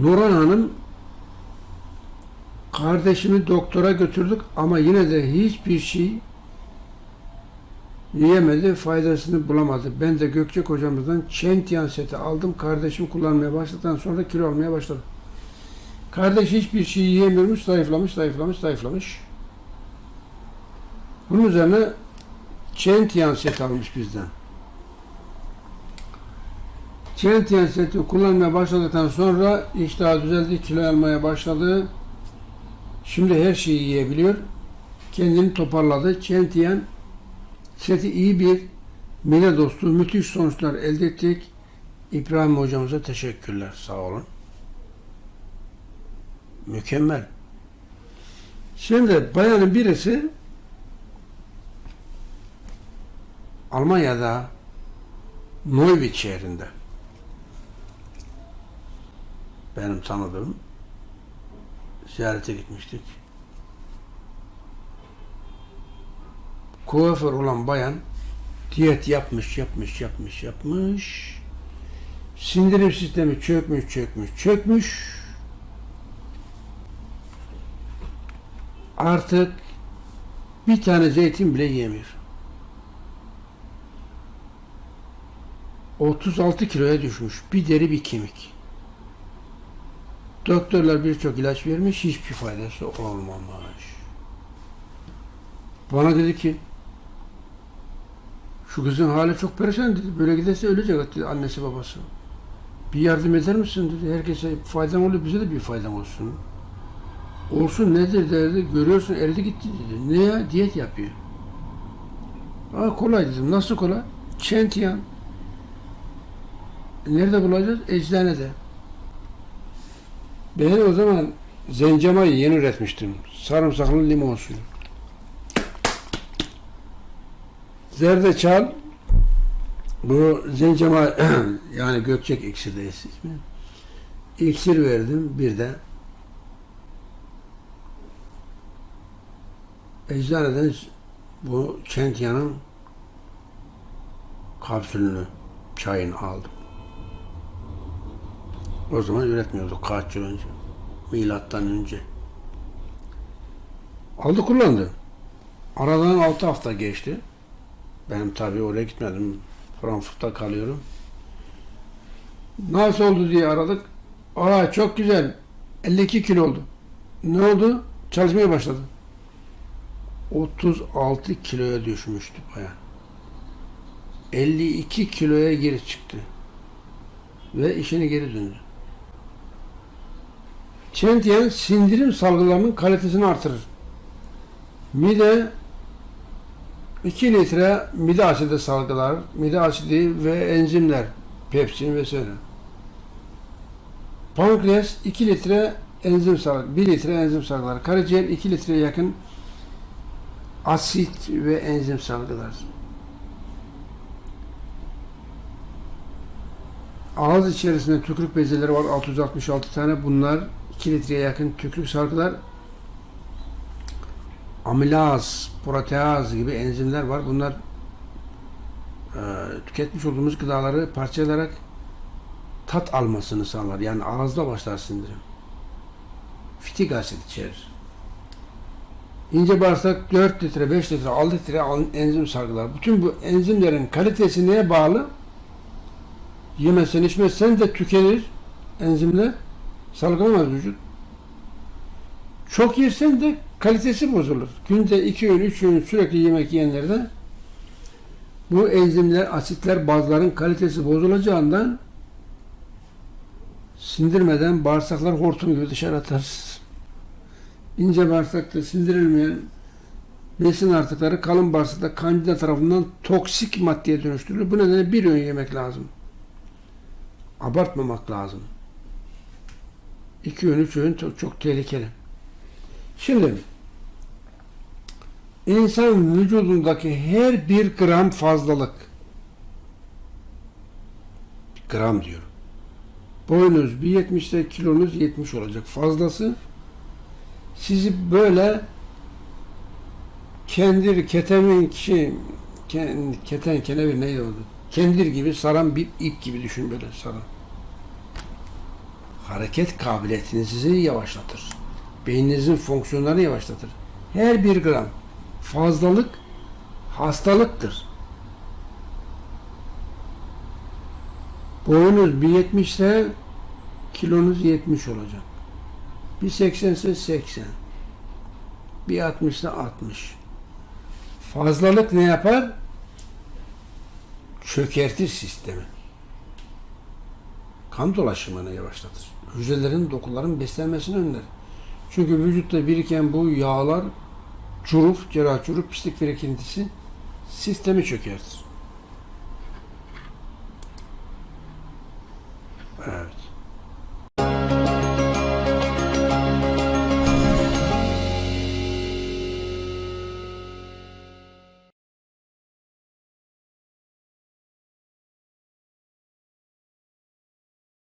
Nurhan Hanım kardeşimi doktora götürdük ama yine de hiçbir şey yiyemedi, faydasını bulamadı. Ben de Gökçek hocamızdan Çentiyan seti aldım. Kardeşim kullanmaya başladıktan sonra kilo almaya başladı. Kardeş hiçbir şey yiyemiyormuş, zayıflamış, zayıflamış, zayıflamış. Bunun üzerine Çentiyan seti almış bizden. Çentiyan seti kullanmaya başladıktan sonra iştahı düzeldi, kilo almaya başladı. Şimdi her şeyi yiyebiliyor. Kendini toparladı. Çentiyan seti iyi bir mide dostu, müthiş sonuçlar elde ettik. İbrahim hocamıza teşekkürler. Sağ olun. Mükemmel. Şimdi bayanın birisi Almanya'da Neuwied şehrinde benim tanıdığım ziyarete gitmiştik. Kuaför olan bayan diyet yapmış, yapmış, yapmış, yapmış. Sindirim sistemi çökmüş, çökmüş, çökmüş. Artık bir tane zeytin bile yemiyor. 36 kiloya düşmüş. Bir deri bir kemik. Doktorlar birçok ilaç vermiş. Hiçbir faydası olmamış. Bana dedi ki şu kızın hali çok perişan dedi. Böyle giderse ölecek dedi annesi babası. Bir yardım eder misin dedi. Herkese faydan oluyor bize de bir faydan olsun. Olsun nedir derdi. Görüyorsun eridi gitti dedi. Ne? Diyet yapıyor. Aa kolay dedim. Nasıl kolay? Çentiyan. Nerede bulacağız? Eczanede. Ben o zaman zencamayı yeni üretmiştim. Sarımsaklı limon suyu. Zerdeçal bu zencama yani gökçek iksirdeyiz ismi. İksir verdim bir de eczaneden bu Kentyan'ın kapsülünü çayını aldım. O zaman üretmiyorduk kaç yıl önce. Milattan önce. Aldı kullandı. Aradan 6 hafta geçti. Ben tabii oraya gitmedim. Frankfurt'ta kalıyorum. Nasıl oldu diye aradık. Aa çok güzel. 52 kilo oldu. Ne oldu? Çalışmaya başladı. 36 kiloya düşmüştü bayan. 52 kiloya geri çıktı. Ve işine geri döndü. Çentiyen sindirim salgılarının kalitesini artırır. Mide 2 litre mide asidi salgılar, mide asidi ve enzimler, pepsin vesaire. Pankreas 2 litre enzim salgılar, 1 litre enzim salgılar. Karaciğer 2 litre yakın asit ve enzim salgılar. Ağız içerisinde tükürük bezeleri var 666 tane. Bunlar 2 litreye yakın tükürük salgılar. Amilaz, proteaz gibi enzimler var. Bunlar e, tüketmiş olduğumuz gıdaları parçalayarak tat almasını sağlar. Yani ağızda başlar sindirim. Fitik asit içerir. İnce bağırsak 4 litre, 5 litre, 6 litre enzim salgılar. Bütün bu enzimlerin kalitesi neye bağlı? Yemezsen içmezsen de tükenir enzimler. Salgılamaz vücut. Çok yersen de kalitesi bozulur. Günde iki öğün, üç öğün sürekli yemek yiyenlerde bu enzimler, asitler, bazların kalitesi bozulacağından sindirmeden bağırsaklar hortum gibi dışarı atarsınız. İnce bağırsakta sindirilmeyen besin artıkları kalın bağırsakta kandida tarafından toksik maddeye dönüştürülür. Bu nedenle bir öğün yemek lazım. Abartmamak lazım. İki öğün, üç öğün çok, çok tehlikeli. Şimdi insan vücudundaki her bir gram fazlalık gram diyor. Boyunuz bir 70'te kilonuz 70 olacak. Fazlası sizi böyle kendir, ketemin ken, keten, kenevir neydi oldu? Kendir gibi saran bir ip gibi düşün böyle saran. Hareket kabiliyetinizi yavaşlatır. Beyninizin fonksiyonlarını yavaşlatır. Her bir gram fazlalık hastalıktır. Boyunuz 1.70 ise kilonuz 70 olacak. 1.80 ise 80. 1.60 ise 60. Fazlalık ne yapar? Çökertir sistemi. Kan dolaşımını yavaşlatır. Hücrelerin, dokuların beslenmesini önler. Çünkü vücutta biriken bu yağlar çurup, cerrah çurup pislik birikintisi sistemi çökertir.